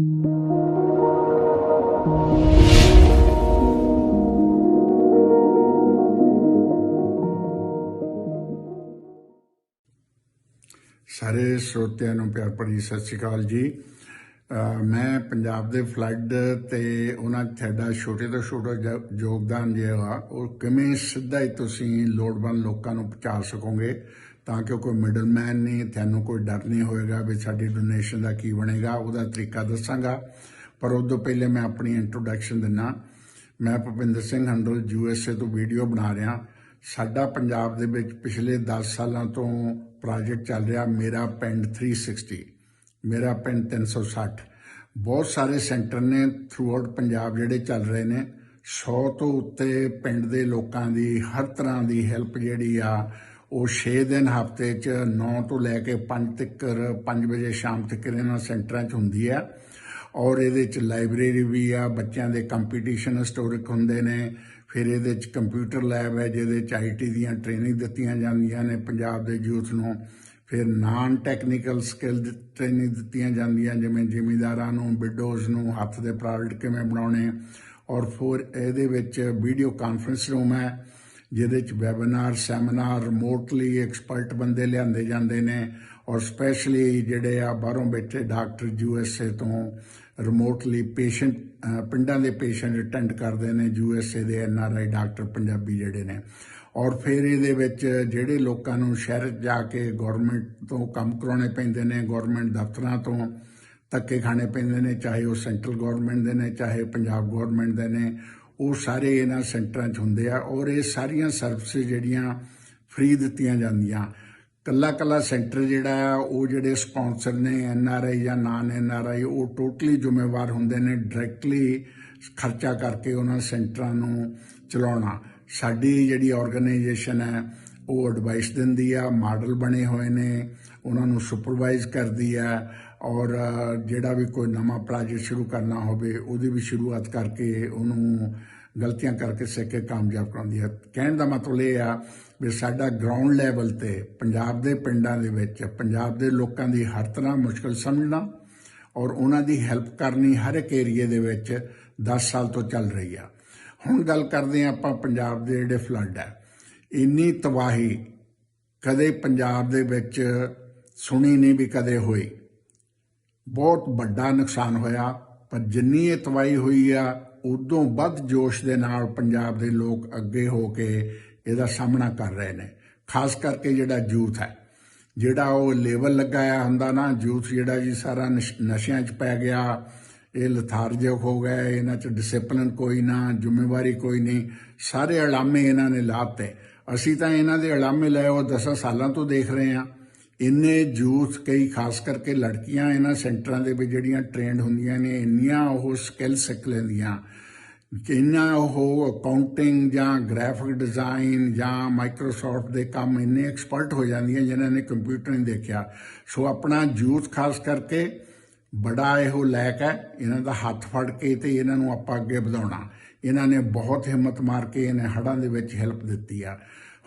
ਸਾਰੇ ਸਰੋਤਿਆਂ ਨੂੰ ਪਿਆਰ ਭਰੀ ਸਤਿ ਸ਼੍ਰੀ ਅਕਾਲ ਜੀ। ਮੈਂ ਪੰਜਾਬ ਦੇ ਫਲੱਡ ਤੇ ਉਹਨਾਂ 'ਚ ਤੁਹਾਡਾ ਛੋਟੇ ਤੋਂ ਛੋਟਾ ਜ- ਯੋਗਦਾਨ ਜਿਹੜਾ ਉਹ ਕਿਵੇਂ ਸਿੱਧਾ ਹੀ ਤੁਸੀਂ ਲੋੜਵੰਦ ਲੋਕਾਂ ਨੂੰ ਪਹੁੰਚਾ ਸਕੋਗੇ? ਤਾਂ ਕਿ ਕੋਈ ਮਿਡਲਮੈਨ ਨਹੀਂ, ਤੁਹਾਨੂੰ ਕੋਈ ਡਰ ਨਹੀਂ ਹੋਏਗਾ ਵੀ ਸਾਡੀ ਡੋਨੇਸ਼ਨ ਦਾ ਕੀ ਬਣੇਗਾ, ਉਹਦਾ ਤਰੀਕਾ ਦੱਸਾਂਗਾ। ਪਰ ਉਦੋਂ ਪਹਿਲੇ ਮੈਂ ਆਪਣੀ ਇੰਟਰੋਡਕਸ਼ਨ ਦਿੰਨਾ। ਮੈਂ ਭੁਪਿੰਦਰ ਸਿੰਘ ਹੰਡਲ ਏ ਤੋਂ ਵੀਡੀਓ ਬਣਾ ਰਿਹਾ। ਸਾਡਾ ਪੰਜਾਬ ਦੇ ਵਿੱਚ ਪਿਛਲੇ 10 ਸਾਲਾਂ ਤੋਂ ਪ੍ਰੋਜੈਕਟ ਚੱਲ ਰਿਹਾ ਮੇਰਾ ਪਿੰਡ 360 ਮੇਰਾ ਪਿੰਡ 360 ਬਹੁਤ ਸਾਰੇ ਸੈਂਟਰ ਨੇ ਥਰੂ ਪੰਜਾਬ ਜਿਹੜੇ ਚੱਲ ਰਹੇ ਨੇ। 100 ਤੋਂ ਉੱਤੇ ਪਿੰਡ ਦੇ ਲੋਕਾਂ ਦੀ, ਹਰ ਤਰ੍ਹਾਂ ਦੀ ਹੈਲਪ ਜਿਹੜੀ ਆ ਉਹ 6 ਦਿਨ ਹਫ਼ਤੇ 'ਚ 9 ਤੋਂ ਲੈ ਕੇ 5 ਤੱਕ 5 ਵਜੇ ਸ਼ਾਮ ਤੱਕ ਇਹਨਾਂ ਸੈਂਟਰਾਂ 'ਚ ਹੁੰਦੀ ਆ। ਔਰ ਇਹਦੇ 'ਚ ਲਾਇਬ੍ਰੇਰੀ ਵੀ ਆ, ਬੱਚਿਆਂ ਦੇ ਕੰਪੀਟੀਸ਼ਨ ਹਿਸਟੋਰਿਕ ਹੁੰਦੇ ਨੇ। ਫਿਰ ਇਹਦੇ 'ਚ ਕੰਪਿਊਟਰ ਲੈਬ ਹੈ, ਜਿਹਦੇ 'ਚ ਆਈਟੀ ਦੀਆਂ ਟ੍ਰੇਨਿੰਗ ਦਿੱਤੀਆਂ ਜਾਂਦੀਆਂ ਨੇ ਪੰਜਾਬ ਦੇ ਯੂਥ ਨੂੰ। ਫਿਰ ਨਾਨ ਟੈਕਨੀਕਲ ਸਕਿੱਲ ਟ੍ਰੇਨਿੰਗ ਦਿੱਤੀਆਂ ਜਾਂਦੀਆਂ, ਜਿਵੇਂ ਜ਼ਿਮੀਦਾਰਾਂ ਨੂੰ ਵਿਡੋਜ਼ ਨੂੰ, ਹੱਥ ਦੇ ਪ੍ਰੋਜੈਕਟ ਕਿਵੇਂ ਬਣਾਉਣੇ। ਔਰ ਫਿਰ ਇਹਦੇ ਵਿੱਚ ਵੀਡੀਓ ਕਾਨਫਰੰਸ ਰੂਮ ਹੈ। ਜਿਹਦੇ 'ਚ ਵੈਬਿਨਾਰ ਸੈਮੀਨਾਰ ਰਿਮੋਟਲੀ ਐਕਸਪਰਟ ਬੰਦੇ ਲਿਆਂਦੇ ਜਾਂਦੇ ਨੇ ਔਰ ਸਪੈਸ਼ਲੀ ਜਿਹੜੇ ਆ ਬਾਹਰੋਂ ਬੈਠੇ ਡਾਕਟਰ ਯੂਐਸਏ ਤੋਂ ਰਿਮੋਟਲੀ ਪੇਸ਼ੈਂਟ ਪਿੰਡਾਂ ਦੇ ਪੇਸ਼ੈਂਟ ਅਟੈਂਡ ਕਰਦੇ ਨੇ ਯੂਐਸਏ ਦੇ ਐਨਆਰਆਈ ਡਾਕਟਰ ਪੰਜਾਬੀ ਜਿਹੜੇ ਨੇ। ਔਰ ਫਿਰ ਇਹਦੇ ਵਿੱਚ ਜਿਹੜੇ ਲੋਕਾਂ ਨੂੰ ਸ਼ਹਿਰ 'ਚ ਜਾ ਕੇ ਗਵਰਨਮੈਂਟ ਤੋਂ ਕੰਮ ਕਰਾਉਣੇ ਪੈਂਦੇ ਨੇ ਗਵਰਨਮੈਂਟ ਦਫ਼ਤਰਾਂ ਤੋਂ ਧੱਕੇ ਖਾਣੇ ਪੈਂਦੇ ਨੇ, ਚਾਹੇ ਉਹ ਸੈਂਟਰਲ ਗਵਰਨਮੈਂਟ ਦੇ ਨੇ, ਚਾਹੇ ਪੰਜਾਬ ਗਵਰਨਮੈਂਟ ਦੇ ਨੇ ਉਹ ਸਾਰੇ ਇਹਨਾਂ ਸੈਂਟਰਾਂ 'ਚ ਹੁੰਦੇ ਆ ਔਰ ਇਹ ਸਾਰੀਆਂ ਸਰਵਿਸ ਜਿਹੜੀਆਂ ਫ੍ਰੀ ਦਿੱਤੀਆਂ ਜਾਂਦੀਆਂ। ਕੱਲਾ ਕੱਲਾ ਸੈਂਟਰ ਜਿਹੜਾ ਆ, ਉਹ ਜਿਹੜੇ ਸਪਾਂਸਰ ਨੇ ਐਨ ਆਰ ਆਈ ਜਾਂ ਨਾਨ ਐਨ ਆਰ ਆਈ ਉਹ ਟੋਟਲੀ ਜ਼ਿੰਮੇਵਾਰ ਹੁੰਦੇ ਨੇ ਡਾਇਰੈਕਟਲੀ ਖਰਚਾ ਕਰਕੇ ਉਹਨਾਂ ਸੈਂਟਰਾਂ ਨੂੰ ਚਲਾਉਣਾ। ਸਾਡੀ ਜਿਹੜੀ ਆਰਗੇਨਾਈਜੇਸ਼ਨ ਹੈ, ਉਹ ਐਡਵਾਈਸ ਦਿੰਦੀ ਆ ਮਾਡਲ ਬਣੇ ਹੋਏ ਨੇ, ਉਹਨਾਂ ਨੂੰ ਸੁਪਰਵਾਈਜ਼ ਕਰਦੀ ਆ ਔਰ ਜਿਹੜਾ ਵੀ ਕੋਈ ਨਵਾਂ ਪ੍ਰੋਜੈਕਟ ਸ਼ੁਰੂ ਕਰਨਾ ਹੋਵੇ, ਉਹਦੀ ਵੀ ਸ਼ੁਰੂਆਤ ਕਰਕੇ ਉਹਨੂੰ ਗਲਤੀਆਂ ਕਰਕੇ ਸਿੱਖ ਕੇ ਕਾਮਯਾਬ ਕਰਾਉਂਦੀ ਹੈ। ਕਹਿਣ ਦਾ ਮਤਲਬ ਇਹ ਆ ਵੀ ਸਾਡਾ ਗਰਾਊਂਡ ਲੈਵਲ ਤੇ ਪੰਜਾਬ ਦੇ ਪਿੰਡਾਂ ਦੇ ਵਿੱਚ, ਪੰਜਾਬ ਦੇ ਲੋਕਾਂ ਦੀ ਹਰ ਤਰ੍ਹਾਂ ਮੁਸ਼ਕਲ ਸਮਝਣਾ ਔਰ ਉਹਨਾਂ ਦੀ ਹੈਲਪ ਕਰਨੀ ਹਰ ਇੱਕ ਏਰੀਏ ਦੇ ਵਿੱਚ 10 ਸਾਲ ਤੋਂ ਚੱਲ ਰਹੀ ਆ। ਹੁਣ ਗੱਲ ਕਰਦੇ ਹਾਂ ਆਪਾਂ ਪੰਜਾਬ ਦੇ ਜਿਹੜੇ ਫਲੱਡ ਹੈ ਇੰਨੀ ਤਬਾਹੀ ਕਦੇ ਪੰਜਾਬ ਦੇ ਵਿੱਚ ਸੁਣੀ ਨਹੀਂ ਵੀ ਕਦੇ ਹੋਈ। ਬਹੁਤ ਵੱਡਾ ਨੁਕਸਾਨ ਹੋਇਆ, ਪਰ ਜਿੰਨੀ ਇਹ ਤਬਾਹੀ ਹੋਈ ਆ, ਉਦੋਂ ਵੱਧ ਜੋਸ਼ ਦੇ ਨਾਲ ਪੰਜਾਬ ਦੇ ਲੋਕ ਅੱਗੇ ਹੋ ਕੇ ਇਹਦਾ ਸਾਹਮਣਾ ਕਰ ਰਹੇ ਨੇ। ਖਾਸ ਕਰਕੇ ਜਿਹੜਾ ਯੂਥ ਹੈ, ਜਿਹੜਾ ਉਹ ਲੈਵਲ ਲਗਾਇਆ ਹੁੰਦਾ ਨਾ ਯੂਥ ਜਿਹੜਾ ਜੀ ਸਾਰਾ ਨਸ਼- ਨਸ਼ਿਆਂ 'ਚ ਪੈ ਗਿਆ, ਇਹ ਲਥਾਰਜਕ ਹੋ ਗਿਆ, ਇਹਨਾਂ 'ਚ ਡਿਸਪਲਿਨ ਕੋਈ ਨਾ, ਜ਼ਿੰਮੇਵਾਰੀ ਕੋਈ ਨਹੀਂ, ਸਾਰੇ ਅਲਾਮੇ ਇਹਨਾਂ ਨੇ ਲਾਤੇ। ਅਸੀਂ ਤਾਂ ਇਹਨਾਂ ਦੇ ਅਲਾਮੇ ਲਏ, ਉਹ 10 ਸਾਲਾਂ ਤੋਂ ਦੇਖ ਰਹੇ ਹਾਂ। ਇੰਨੇ ਜੂਥ, ਕਈ ਖਾਸ ਕਰਕੇ ਲੜਕੀਆਂ ਇਹਨਾਂ ਸੈਂਟਰਾਂ ਦੇ ਵਿੱਚ ਜਿਹੜੀਆਂ ਟ੍ਰੇਨਡ ਹੁੰਦੀਆਂ ਨੇ, ਇੰਨੀਆਂ ਉਹ ਸਕਿੱਲ ਸਿੱਖ ਲੈਂਦੀਆਂ। ਇੰਨਾ ਉਹ ਅਕਾਊਂਟਿੰਗ ਜਾਂ ਗ੍ਰਾਫਿਕ ਡਿਜ਼ਾਈਨ ਜਾਂ ਮਾਈਕਰੋਸਾਫਟ ਦੇ ਕੰਮ ਇੰਨੇ ਐਕਸਪਰਟ ਹੋ ਜਾਂਦੀਆਂ ਜਿਨ੍ਹਾਂ ਨੇ ਕੰਪਿਊਟਰ ਨਹੀਂ ਦੇਖਿਆ। ਸੋ ਆਪਣਾ ਜੂਥ ਖਾਸ ਕਰਕੇ ਬੜਾ ਇਹੋ ਲੈਕ ਹੈ। ਇਹਨਾਂ ਦਾ ਹੱਥ ਫੜ ਕੇ ਤੇ ਇਹਨਾਂ ਨੂੰ ਆਪਾਂ ਅੱਗੇ ਵਧਾਉਣਾ। ਇਹਨਾਂ ਨੇ ਬਹੁਤ ਹਿੰਮਤ ਮਾਰ ਕੇ ਇਹਨੇ ਹੜਾਂ ਦੇ ਵਿੱਚ ਹੈਲਪ ਦਿੱਤੀ ਆ।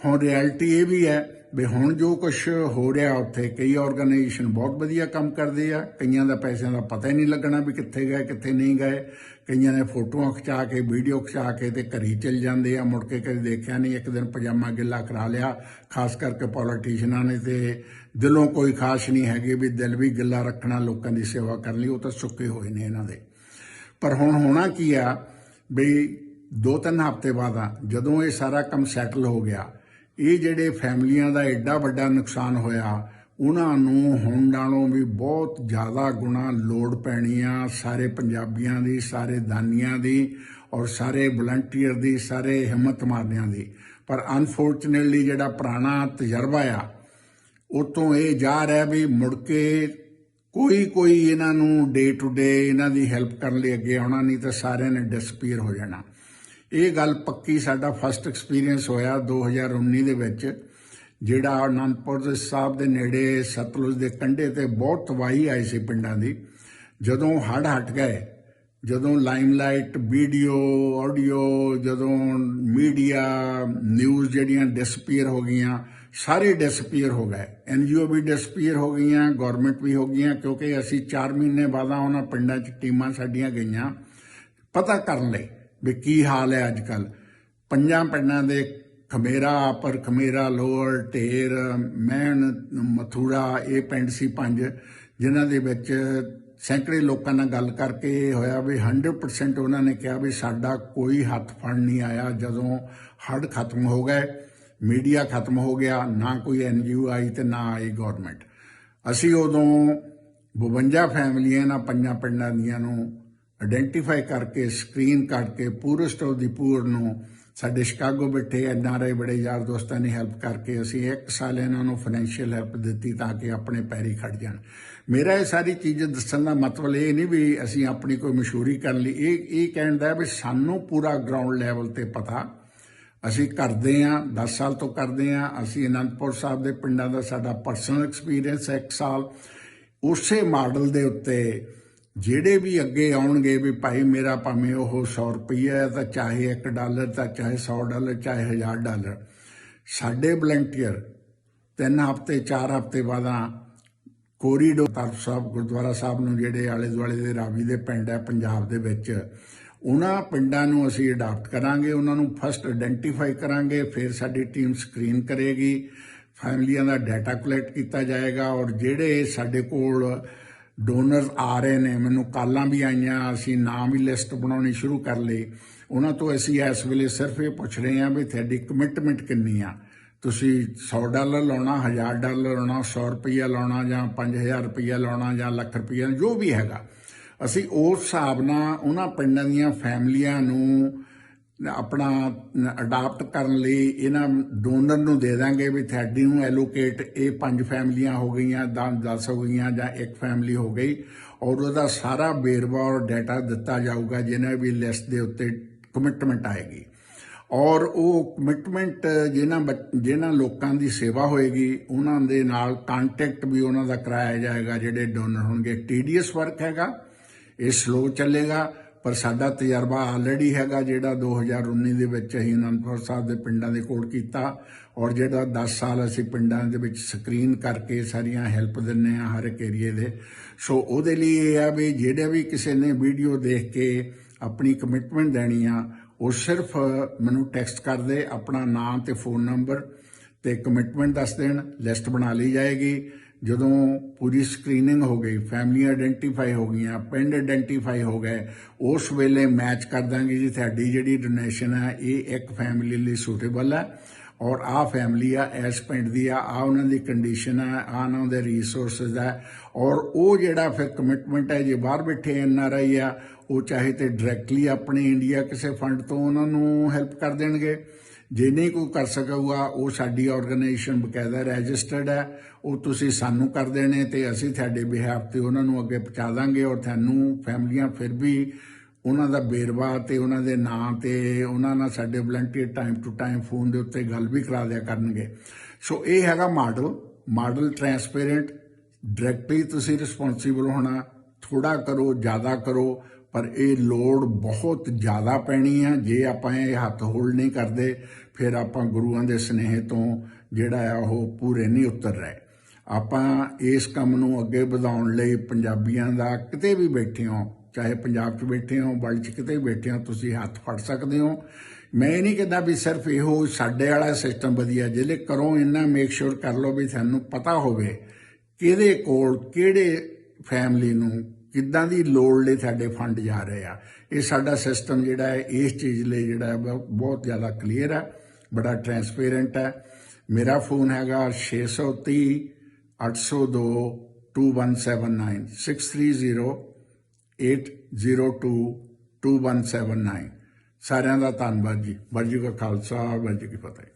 ਹੁਣ ਰਿਐਲਿਟੀ ਇਹ ਵੀ ਹੈ ਵੀ ਹੁਣ ਜੋ ਕੁਝ ਹੋ ਰਿਹਾ ਉੱਥੇ, ਕਈ ਆਰਗੇਨਾਈਜੇਸ਼ਨ ਬਹੁਤ ਵਧੀਆ ਕੰਮ ਕਰਦੇ ਆ। ਕਈਆਂ ਦਾ ਪੈਸਿਆਂ ਦਾ ਪਤਾ ਹੀ ਨਹੀਂ ਲੱਗਣਾ ਵੀ ਕਿੱਥੇ ਗਏ, ਕਿੱਥੇ ਨਹੀਂ ਗਏ। ਕਈਆਂ ਨੇ ਫੋਟੋਆਂ ਖਿਚਾ ਕੇ, ਵੀਡੀਓ ਖਿਚਾ ਕੇ ਤੇ ਘਰੀ ਚਲ ਜਾਂਦੇ ਆ। ਮੁੜ ਕੇ ਕਦੇ ਦੇਖਿਆ ਨਹੀਂ, ਇੱਕ ਦਿਨ ਪਜਾਮਾ ਗਿੱਲਾ ਕਰਾ ਲਿਆ। ਖਾਸ ਕਰਕੇ ਪੋਲੀਟੀਸ਼ੀਅਨਾਂ ਨੇ ਤੇ ਦਿਲੋਂ ਕੋਈ ਖਾਸ ਨਹੀਂ ਹੈਗੇ ਵੀ ਦਿਲ ਵੀ ਗਿੱਲਾ ਰੱਖਣਾ, ਲੋਕਾਂ ਦੀ ਸੇਵਾ ਕਰਨ ਲਈ। ਉਹ ਤਾਂ ਸੁੱਕੇ ਹੋਏ ਨੇ ਇਹਨਾਂ ਦੇ। ਪਰ ਹੁਣ ਹੋਣਾ ਕੀ ਆ ਵੀ ਦੋ ਤਿੰਨ ਹਫ਼ਤੇ ਬਾਅਦ ਆ, ਜਦੋਂ ਇਹ ਸਾਰਾ ਕੰਮ ਸੈਟਲ ਹੋ ਗਿਆ ਇਹ ਜਿਹੜੇ ਫੈਮਲੀਆਂ ਦਾ ਐਡਾ ਵੱਡਾ ਨੁਕਸਾਨ ਹੋਇਆ, ਉਹਨਾਂ ਨੂੰ ਹੁਣ ਨਾਲੋਂ ਵੀ ਬਹੁਤ ਜ਼ਿਆਦਾ ਗੁਣਾ ਲੋੜ ਪੈਣੀ ਆ, ਸਾਰੇ ਪੰਜਾਬੀਆਂ ਦੀ, ਸਾਰੇ ਦਾਨੀਆਂ ਦੀ ਔਰ ਸਾਰੇ ਵਲੰਟੀਅਰ ਦੀ, ਸਾਰੇ ਹਿੰਮਤ ਮਾਰਨਿਆਂ ਦੀ। ਪਰ ਅਨਫੋਰਚੂਨੇਟਲੀ ਜਿਹੜਾ ਪੁਰਾਣਾ ਤਜਰਬਾ ਆ, ਉਤੋਂ ਇਹ ਜਾ ਰਿਹਾ ਵੀ ਮੁੜ ਕੇ ਕੋਈ ਕੋਈ ਇਹਨਾਂ ਨੂੰ ਡੇ ਟੂ ਡੇ ਇਹਨਾਂ ਦੀ ਹੈਲਪ ਕਰਨ ਲਈ ਅੱਗੇ ਆਉਣਾ, ਨਹੀਂ ਤਾਂ ਸਾਰਿਆਂ ਨੇ ਡਿਸਪੀਅਰ ਹੋ ਜਾਣਾ। ਇਹ ਗੱਲ ਪੱਕੀ ਸਾਡਾ ਫਸਟ ਐਕਸਪੀਰੀਅੰਸ ਹੋਇਆ 2019 ਦੇ ਵਿੱਚ, ਜਿਹੜਾ ਅਨੰਦਪੁਰ ਦੇ ਸਾਹਿਬ ਦੇ ਨੇੜੇ ਸਤਲੁਜ ਦੇ ਕੰਢੇ ਤੇ ਬਹੁਤ ਤਬਾਹੀ ਆਈ ਸੀ ਪਿੰਡਾਂ ਦੀ। ਜਦੋਂ ਹੜ੍ਹ ਹਟ ਗਏ, ਜਦੋਂ ਲਾਈਮਲਾਈਟ ਵੀਡੀਓ ਆਡੀਓ ਜਦੋਂ ਮੀਡੀਆ ਨਿਊਜ਼ ਜਿਹੜੀਆਂ ਡਿਸਪੀਅਰ ਹੋ ਗਈਆਂ, ਸਾਰੇ ਡਿਸਪੀਅਰ ਹੋ ਗਏ। ਐਨਜੀਓ ਵੀ ਡਿਸਪੀਅਰ ਹੋ ਗਈਆਂ ਗਵਰਨਮੈਂਟ ਵੀ ਹੋ ਗਈਆਂ, ਕਿਉਂਕਿ ਅਸੀਂ 4 ਮਹੀਨੇ ਬਾਅਦਾਂ ਉਹਨਾਂ ਪਿੰਡਾਂ 'ਚ ਟੀਮਾਂ ਸਾਡੀਆਂ ਗਈਆਂ। ਪਤਾ ਕਰਨ ਲਈ ਵੀ ਕੀ ਹਾਲ ਹੈ ਅੱਜ ਕੱਲ ਪੰਜਾਂ ਪਿੰਡਾਂ ਦੇ ਖਮੇਰਾ, ਅਪਰ ਖਮੇਰਾ, ਲੋਅਰ, ਢੇਰ, ਮਹਿਣ, ਮਥੁਰਾ, ਇਹ ਪਿੰਡ ਸੀ ਪੰਜ, ਜਿਨ੍ਹਾਂ ਦੇ ਵਿੱਚ ਸੈਂਕੜੇ ਲੋਕਾਂ ਨਾਲ ਗੱਲ ਕਰਕੇ ਇਹ ਹੋਇਆ ਵੀ 100% ਉਹਨਾਂ ਨੇ ਕਿਹਾ ਵੀ ਸਾਡਾ ਕੋਈ ਹੱਥ ਫੜ ਨਹੀਂ ਆਇਆ ਜਦੋਂ ਹੜ੍ਹ ਖਤਮ ਹੋ ਗਏ, ਮੀਡੀਆ ਖਤਮ ਹੋ ਗਿਆ, ਨਾ ਕੋਈ ਐਨਜੀਓ ਆਈ ਤੇ ਨਾ ਆਈ ਗਵਰਨਮੈਂਟ ਅਸੀਂ ਉਦੋਂ 52 ਫੈਮਲੀਆਂ ਨਾ ਪੰਜਾਂ ਪਿੰਡਾਂ ਦੀਆਂ ਨੂੰ ਆਇਡੈਂਟੀਫਾਈ ਕਰਕੇ ਸਕਰੀਨ ਕੱਢ ਕੇ ਪੂਰਸਟ ਆਫ ਦੀ ਪੂਰ ਨੂੰ ਸਾਡੇ ਸ਼ਿਕਾਗੋ ਬੈਠੇ ਐਨਆਰਆਈ ਬੜੇ ਯਾਰ ਦੋਸਤਾਂ ਨੇ ਹੈਲਪ ਕਰਕੇ ਅਸੀਂ ਇੱਕ ਸਾਲ ਇਹਨਾਂ ਨੂੰ ਫਾਈਨੈਂਸ਼ੀਅਲ ਹੈਲਪ ਦਿੱਤੀ ਤਾਂ ਕਿ ਆਪਣੇ ਪੈਰੀ ਖੜ ਜਾਣ। ਮੇਰਾ ਇਹ ਸਾਰੀ ਚੀਜ਼ ਦੱਸਣ ਦਾ ਮਤਲਬ ਇਹ ਨਹੀਂ ਵੀ ਅਸੀਂ ਆਪਣੀ ਕੋਈ ਮਸ਼ਹੂਰੀ ਕਰਨ ਲਈ, ਇਹ ਇਹ ਕਹਿਣ ਦਾ ਵੀ ਸਾਨੂੰ ਪੂਰਾ ਗਰਾਊਂਡ ਲੈਵਲ ਤੇ ਪਤਾ। ਅਸੀਂ ਕਰਦੇ ਆਂ 10 ਸਾਲ ਤੋਂ ਕਰਦੇ ਆਂ ਅਸੀਂ ਅਨੰਦਪੁਰ ਸਾਹਿਬ ਦੇ ਪਿੰਡਾਂ ਦਾ ਸਾਡਾ ਪਰਸਨਲ ਐਕਸਪੀਰੀਅੰਸ ਹੈ ਇੱਕ ਸਾਲ। ਉਸੇ ਮਾਡਲ ਦੇ ਉੱਤੇ ਜਿਹੜੇ ਵੀ ਅੱਗੇ ਆਉਣਗੇ ਵੀ ਭਾਈ ਮੇਰਾ ਭਾਵੇਂ ਉਹ 100 ਰੁਪਈਆ ਹੈ ਤਾਂ ਚਾਹੇ 1 ਡਾਲਰ ਤਾਂ ਚਾਹੇ 100 ਡਾਲਰ, ਚਾਹੇ 1000 ਡਾਲਰ, ਸਾਡੇ ਵਲੰਟੀਅਰ ਤਿੰਨ ਹਫ਼ਤੇ, ਚਾਰ ਹਫ਼ਤੇ ਬਾਅਦਾਂ ਕੋਰੀਡੋਰ ਤਰਫ ਸਾਹਿਬ, ਗੁਰਦੁਆਰਾ ਸਾਹਿਬ ਨੂੰ ਜਿਹੜੇ ਆਲੇ ਦੁਆਲੇ ਦੇ ਰਾਵੀ ਦੇ ਪਿੰਡ ਹੈ ਪੰਜਾਬ ਦੇ ਵਿੱਚ, ਉਹਨਾਂ ਪਿੰਡਾਂ ਨੂੰ ਅਸੀਂ ਅਡਾਪਟ ਕਰਾਂਗੇ, ਉਹਨਾਂ ਨੂੰ ਫਸਟ ਆਇਡੈਂਟੀਫਾਈ ਕਰਾਂਗੇ, ਫਿਰ ਸਾਡੀ ਟੀਮ ਸਕਰੀਨ ਕਰੇਗੀ, ਫੈਮਲੀਆਂ ਦਾ ਡਾਟਾ ਕਲੈਕਟ ਕੀਤਾ ਜਾਏਗਾ ਔਰ ਜਿਹੜੇ ਸਾਡੇ ਕੋਲ ਡੋਨਰਸ ਆ ਰਹੇ ਨੇ, ਮੈਨੂੰ ਕਾਲਾਂ ਵੀ ਆਈਆਂ, ਅਸੀਂ ਨਾਮ ਵੀ ਲਿਸਟ ਬਣਾਉਣੀ ਸ਼ੁਰੂ ਕਰ ਲਈ। ਉਹਨਾਂ ਤੋਂ ਅਸੀਂ ਇਸ ਵੇਲੇ ਸਿਰਫ ਇਹ ਪੁੱਛ ਰਹੇ ਹਾਂ ਵੀ ਤੁਹਾਡੀ ਕਮਿਟਮੈਂਟ ਕਿੰਨੀ ਆ। ਤੁਸੀਂ 100 ਡਾਲਰ ਲਾਉਣਾ 1000 ਡਾਲਰ ਲਾਉਣਾ 100 ਰੁਪਈਆ ਲਾਉਣਾ ਜਾਂ 5000 ਰੁਪਈਆ ਲਾਉਣਾ ਜਾਂ ਲੱਖ ਰੁਪਈਆ, ਜੋ ਵੀ ਹੈਗਾ। ਅਸੀਂ ਉਸ ਹਿਸਾਬ ਨਾਲ ਉਹਨਾਂ ਪਿੰਡਾਂ ਦੀਆਂ ਫੈਮਲੀਆਂ ਨੂੰ ਆਪਣਾ ਅਡਾਪਟ ਕਰਨ ਲਈ ਇਹਨਾਂ ਡੋਨਰ ਨੂੰ ਦੇ ਦਾਂਗੇ ਵੀ ਤੁਹਾਡੀ ਨੂੰ ਐਲੋਕੇਟ ਇਹ ਪੰਜ ਫੈਮਲੀਆਂ ਹੋ ਗਈਆਂ 10 ਹੋ ਗਈਆਂ ਜਾਂ ਇੱਕ ਫੈਮਲੀ ਹੋ ਗਈ ਔਰ ਉਹਦਾ ਸਾਰਾ ਵੇਰਵਾ ਔਰ ਡਾਟਾ ਦਿੱਤਾ ਜਾਊਗਾ ਜਿਹਨਾਂ ਵੀ ਲਿਸਟ ਦੇ ਉੱਤੇ ਕਮਿਟਮੈਂਟ ਆਏਗੀ। ਔਰ ਉਹ ਕਮਿਟਮੈਂਟ ਜਿਹਨਾਂ ਬੱਚ- ਜਿਨ੍ਹਾਂ ਲੋਕਾਂ ਦੀ ਸੇਵਾ ਹੋਏਗੀ, ਉਹਨਾਂ ਦੇ ਨਾਲ ਕੰਟੈਕਟ ਵੀ ਉਹਨਾਂ ਦਾ ਕਰਾਇਆ ਜਾਏਗਾ ਜਿਹੜੇ ਡੋਨਰ ਹੋਣਗੇ। ਟੀਡੀਐਸ ਵਰਕ ਹੈਗਾ, ਇਹ ਸਲੋ ਚੱਲੇਗਾ ਪਰ ਸਾਡਾ ਤਜਰਬਾ ਆਲਰੇਡੀ ਹੈਗਾ ਜਿਹੜਾ 2019 ਦੇ ਵਿੱਚ ਅਸੀਂ ਅਨੰਦਪੁਰ ਸਾਹਿਬ ਦੇ ਪਿੰਡਾਂ ਦੇ ਕੋਲ ਕੀਤਾ ਔਰ ਜਿਹੜਾ 10 ਸਾਲ ਅਸੀਂ ਪਿੰਡਾਂ ਦੇ ਵਿੱਚ ਸਕਰੀਨ ਕਰਕੇ ਸਾਰੀਆਂ ਹੈਲਪ ਦਿੰਨੇ ਆ ਹਰ ਇੱਕ ਏਰੀਏ ਦੇ। ਸੋ ਉਹਦੇ ਲਈ ਇਹ ਆ ਵੀ ਜਿਹੜੇ ਵੀ ਕਿਸੇ ਨੇ ਵੀਡੀਓ ਦੇਖ ਕੇ ਆਪਣੀ ਕਮਿਟਮੈਂਟ ਦੇਣੀ ਆ, ਉਹ ਸਿਰਫ ਮੈਨੂੰ ਟੈਕਸਟ ਕਰ ਦੇ, ਆਪਣਾ ਨਾਮ ਤੇ ਫੋਨ ਨੰਬਰ ਤੇ ਕਮਿਟਮੈਂਟ ਦੱਸ ਦੇਣ ਲਿਸਟ ਬਣਾ ਲਈ ਜਾਏਗੀ। ਜਦੋਂ ਪੂਰੀ ਸਕਰੀਨਿੰਗ ਹੋ ਗਈ ਫੈਮਲੀ ਆਇਡੈਂਟੀਫਾਈ ਹੋ ਗਈਆਂ, ਪਿੰਡ ਆਇਡੈਂਟੀਫਾਈ ਹੋ ਗਏ, ਉਸ ਵੇਲੇ ਮੈਚ ਕਰ ਦਾਂਗੇ ਜੀ, ਤੁਹਾਡੀ ਜਿਹੜੀ ਡੋਨੇਸ਼ਨ ਹੈ, ਇਹ ਇੱਕ ਫੈਮਿਲੀ ਲਈ ਸੂਟੇਬਲ ਹੈ ਔਰ ਆਹ ਫੈਮਿਲੀ ਆ, ਇਸ ਪਿੰਡ ਦੀ ਆ ਆ ਉਹਨਾਂ ਦੀ ਕੰਡੀਸ਼ਨ ਆ ਆ ਉਹਨਾਂ ਦੇ ਰਿਸੋਰਸਸ ਹੈ ਔਰ ਉਹ ਜਿਹੜਾ ਫਿਰ ਕਮਿਟਮੈਂਟ ਹੈ, ਜੇ ਬਾਹਰ ਬੈਠੇ ਐਨ ਆਰ ਆਈ ਆ, ਉਹ ਚਾਹੇ ਤੇ ਡਾਇਰੈਕਟਲੀ ਆਪਣੇ ਇੰਡੀਆ ਕਿਸੇ ਫੰਡ ਤੋਂ ਉਹਨਾਂ ਨੂੰ ਹੈਲਪ ਕਰ ਦੇਣਗੇ। ਜੇ ਨਹੀਂ ਕੋਈ ਕਰ ਸਕੂਗਾ, ਉਹ ਸਾਡੀ ਆਰਗੇਨਾਈਜੇਸ਼ਨ ਬਕਾਇਦਾ ਰਜਿਸਟਰਡ ਹੈ, ਉਹ ਤੁਸੀਂ ਸਾਨੂੰ ਕਰ ਦੇਣੇ ਤੇ ਅਸੀਂ ਤੁਹਾਡੇ ਬਿਹਾਫ ਤੇ ਉਹਨਾਂ ਨੂੰ ਅੱਗੇ ਪਹੁੰਚਾ ਦਾਂਗੇ ਔਰ ਤੁਹਾਨੂੰ ਫੈਮਲੀਆਂ ਫਿਰ ਵੀ ਉਹਨਾਂ ਦਾ ਬੇਰਵਾ ਤੇ ਉਹਨਾਂ ਦੇ ਨਾਂ ਤੇ ਉਹਨਾਂ ਨਾਲ ਸਾਡੇ volunteer time to time phone ਦੇ ਉੱਤੇ ਗੱਲ ਵੀ ਕਰਾ ਦਿਆ ਕਰਨਗੇ। ਸੋ ਇਹ ਹੈਗਾ ਮਾਡਲ ਮਾਡਲ ਟਰਾਂਸਪੇਰੈਂਟ ਡਾਇਰੈਕਟਲੀ ਤੁਸੀਂ ਰਿਸਪੌਂਸੀਬਲ ਹੋਣਾ ਥੋੜਾ ਕਰੋ, ਜ਼ਿਆਦਾ ਕਰੋ, ਪਰ ਇਹ ਲੋਡ ਬਹੁਤ ਜ਼ਿਆਦਾ ਪੈਣੀ ਆ ਜੇ ਆਪਾਂ ਇਹ ਹੱਥ ਹੋਲਡ ਨਹੀਂ ਕਰਦੇ ਫਿਰ ਆਪਾਂ ਗੁਰੂਆਂ ਦੇ ਸਨੇਹ ਤੋਂ ਜਿਹੜਾ ਆ ਉਹ ਪੂਰੇ ਨਹੀਂ ਉਤਰ ਰਹੇ। ਆਪਾਂ ਇਸ ਕੰਮ ਨੂੰ ਅੱਗੇ ਵਧਾਉਣ ਲਈ ਪੰਜਾਬੀਆਂ ਦਾ ਕਿਤੇ ਵੀ ਬੈਠੇ ਹੋ, ਚਾਹੇ ਪੰਜਾਬ 'ਚ ਬੈਠੇ ਹੋ ਵਰਲਡ 'ਚ ਕਿਤੇ ਵੀ ਬੈਠੇ ਹੋ, ਤੁਸੀਂ ਹੱਥ ਫੜ ਸਕਦੇ ਹੋ। ਮੈਂ ਇਹ ਨਹੀਂ ਕਹਿੰਦਾ ਵੀ ਸਿਰਫ ਇਹੋ ਸਾਡੇ ਵਾਲਾ ਸਿਸਟਮ ਵਧੀਆ ਜਿਹੜੇ ਕਰੋ ਇੰਨਾ ਮੇਕ ਸ਼ੋਰ ਕਰ ਲਓ ਵੀ ਸਾਨੂੰ ਪਤਾ ਹੋਵੇ ਕਿਹਦੇ ਕੋਲ ਕਿਹੜੇ ਫੈਮਿਲੀ ਨੂੰ ਕਿੱਦਾਂ ਦੀ ਲੋੜ ਲਈ ਸਾਡੇ ਫੰਡ ਜਾ ਰਹੇ ਆ। ਇਹ ਸਾਡਾ ਸਿਸਟਮ ਜਿਹੜਾ ਹੈ, ਇਸ ਚੀਜ਼ ਲਈ ਜਿਹੜਾ ਬਹੁਤ- ਜ਼ਿਆਦਾ ਕਲੀਅਰ ਆ। ਬੜਾ ਟਰਾਂਸਪੇਰੈਂਟ ਹੈ। ਮੇਰਾ ਫੋਨ ਹੈਗਾ 630 802 2179 630 802 2179 ਸਾਰਿਆਂ ਦਾ ਧੰਨਵਾਦ ਜੀ। ਵਾਹਿਗੁਰੂ ਜੀ ਕਾ ਖਾਲਸਾ, ਵਾਹਿਗੁਰੂ ਜੀ ਕੀ ਫਤਿਹ।